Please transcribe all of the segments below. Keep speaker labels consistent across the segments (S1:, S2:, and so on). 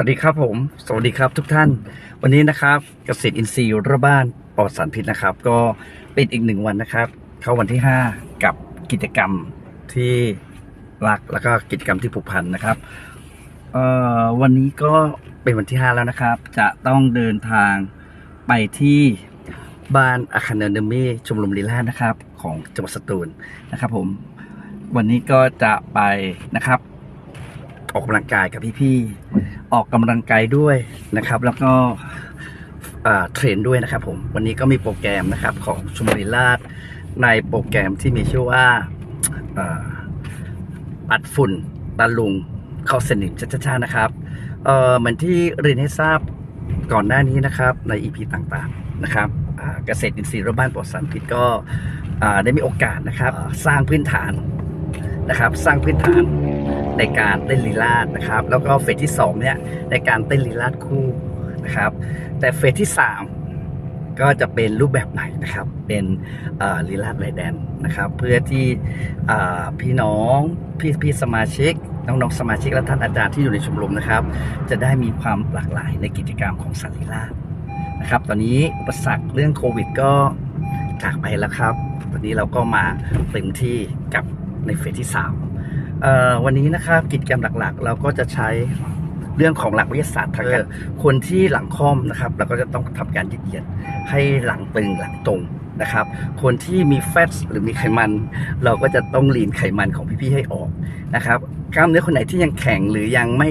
S1: สวัสดีครับผม สวัสดีครับทุกท่าน วันนี้นะครับเกษตรอินทรีย์ระบ้านปลอดสารพิษนะครับ ก็เป็นอีกหนึ่งวันนะครับ เข้าวันที่ 5 กับกิจกรรมที่รักแล้วก็กิจกรรมที่ผูกพันนะครับเอ่อวันนี้ก็เป็นวันที่ 5 แล้วนะครับ จะต้องเดินทางไปที่บ้านอาคาเนเนมีชมรมลีลาศนะครับ ของจังหวัดสตูลนะครับผมวันนี้ก็จะไปนะครับ ออกกำลังกายกับพี่ๆ ออกกำลังกายด้วยนะครับ แล้วก็เทรนด้วยนะครับผม วันนี้ก็มีโปรแกรมนะครับของชมรีราชในโปรแกรมที่มีชื่อว่าปัดฝุ่นตะลุงเข้าสนิมช้าๆนะครับเหมือนที่เรียนให้ทราบก่อนหน้านี้นะครับใน EP ต่างๆนะครับเกษตรอินทรีย์รบ้านปลอดสารพิษก็ได้มีโอกาสนะครับสร้างพื้นฐานนะครับ สร้างพื้นฐาน ในการเต้นลีลาดนะครับ แล้วก็เฟสที่2เนี่ยในการเต้นลีลาดคู่นะครับ แต่เฟสที่ 3 ก็จะเป็นรูปแบบไหนนะครับ เป็นลีลาดไรแดนนะครับ เพื่อที่พี่น้องพี่พี่สมาชิกน้องๆสมาชิกและท่านอาจารย์ที่อยู่ในชมรมนะครับ จะได้มีความหลากหลายในกิจกรรมของสัตว์ลีลาดนะครับ ตอนนี้อุปสรรคเรื่องโควิดก็จากไปแล้วครับ ตอนนี้เราก็มาเต็มที่กับในเฟสที่3 วันนี้นะครับกิจกรรมหลักๆ เราก็จะใช้เรื่องของหลักวิทยาศาสตร์ทางการคนที่หลังค่อมนะครับ เราก็จะต้องทำการยืดเหยียดให้หลังตึงหลังตรงนะครับ คนที่มีแฟตหรือมีไขมัน เราก็จะต้องลีนไขมันของพี่ๆให้ออกนะครับกล้ามเนื้อคนไหนที่ยังแข็งหรือยังไม่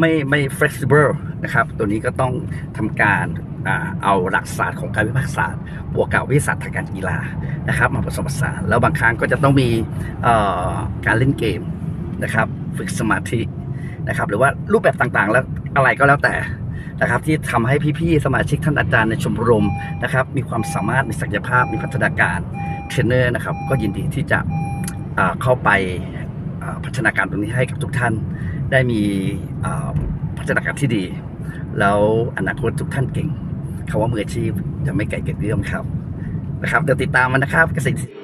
S1: ไม่ไม่ flexible นะครับ ตัวนี้ก็ต้องทำการอ่าเอาหลักศาสตร์ของการวิพากษ์ศาสตร์บวกกับวิทยาศาสตร์ทางการกีฬานะครับ มาผสมผสานแล้วบางครั้งก็จะต้องมีเอ่อการเล่นเกม นะครับ ฝึกสมาธินะครับ หรือว่ารูปแบบต่างๆ แล้วอะไรก็แล้วแต่นะครับ ที่ทำให้พี่ๆสมาชิกท่านอาจารย์ในชมรมนะครับ มีความสามารถมีศักยภาพมีพัฒนาการเทรนเนอร์นะครับ ก็ยินดีที่จะเข้าไปพัฒนาการตรงนี้ให้กับทุกท่านได้มีพัฒนาการที่ดี แล้วอนาคตทุกท่านเก่งคาว่ามืออาชีพจะไม่ไก่เกิดเรื่องครับนะครับเดี๋ยวติดตามมันนะครับเกษตร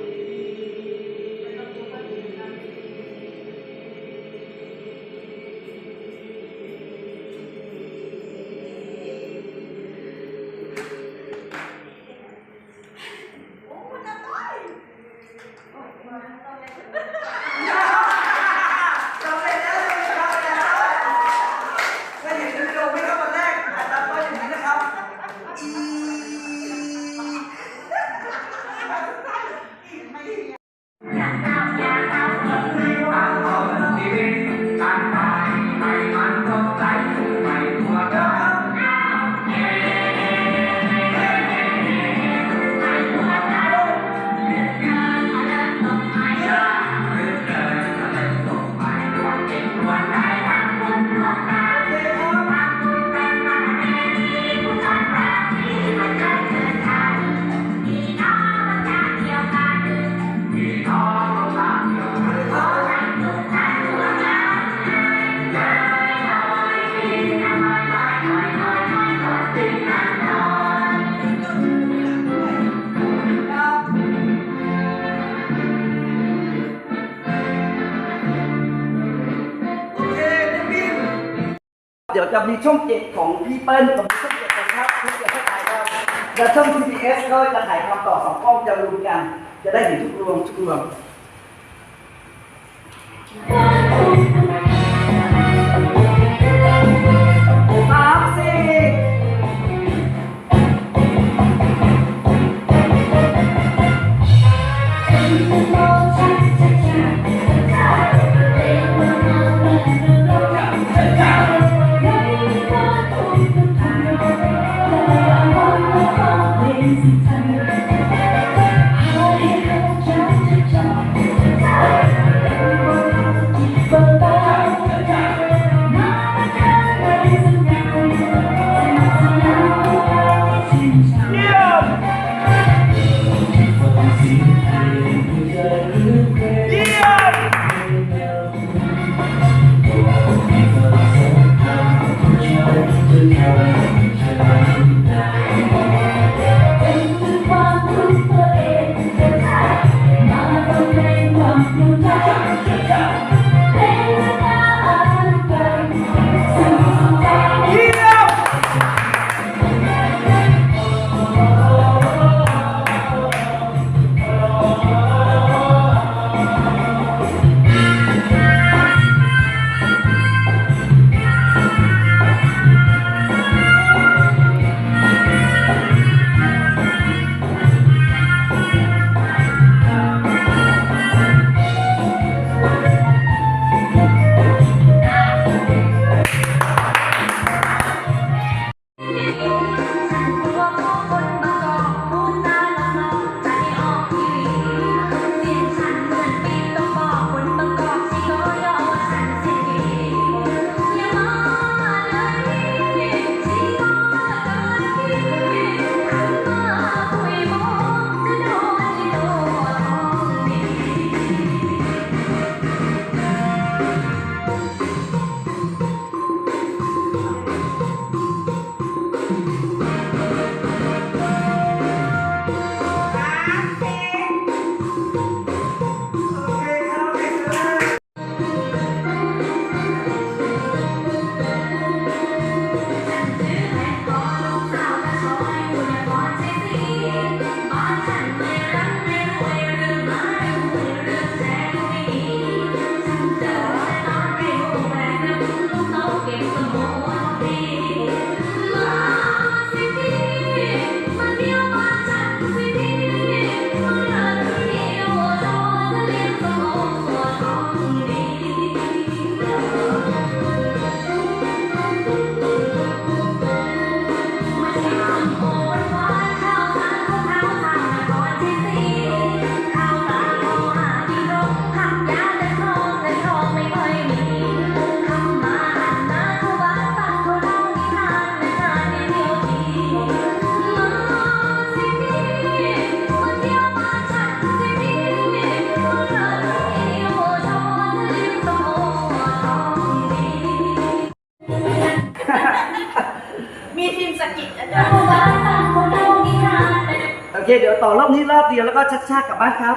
S2: เดี๋ย
S1: วจะมีช่องเจ็ดของพี่เปิ้ลกับช่องเจ็ดนะครับที่จะให้ถ่ายทำแล้วช่อง TBS ก็จะถ่ายทำต่อสองกล้องจะรวมกัน จะได้เห็นทุกรวมทุกรวม
S2: Yeah. เคเดี๋ยวต่อรอบนี้รอบเดียวแล้วก็ชัด
S3: ๆกลับบ้านค
S2: รับ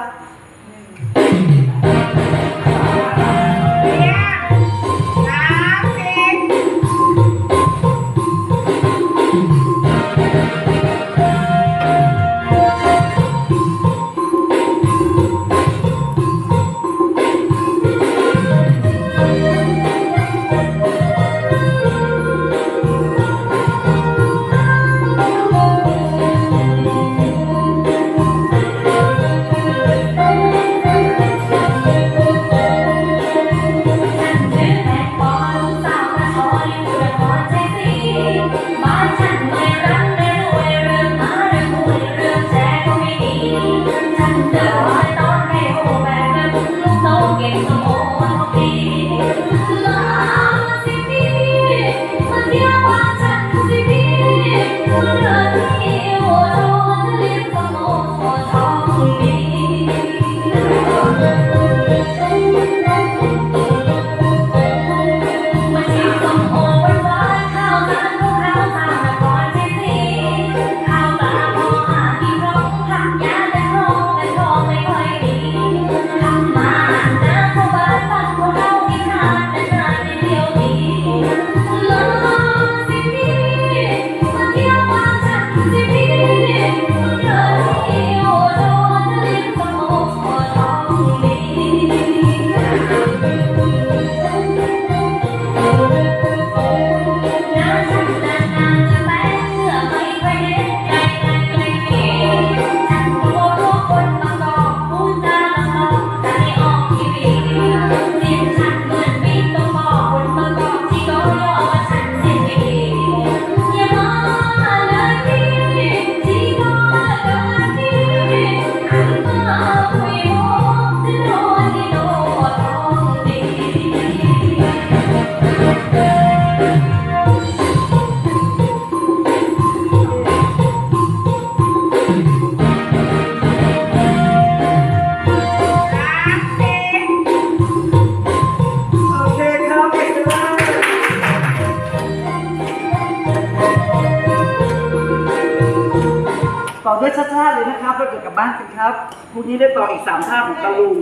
S2: ต่อด้วยชาติชาติเลยนะครับแล้วเกิดกลับบ้านกันครับพรุ่งนี้ได้ต่ออีกสามท่าของตะลุง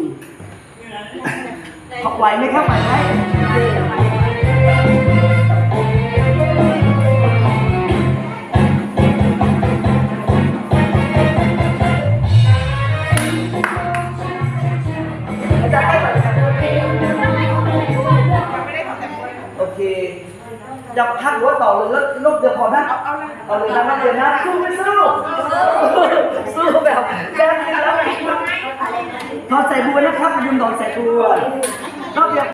S2: ไหวไหมครับไหวไหม อยากพักหรือว่าต่อเลยแล้วลูกเดียวพอนะเอาเลยเอาเลยนะนักเรียนนะสู้ไม่สู้สู้แบบแจ้งเลยนะทอดใส่บัวนะครับบุญดอกใส่บัวรอบเดียว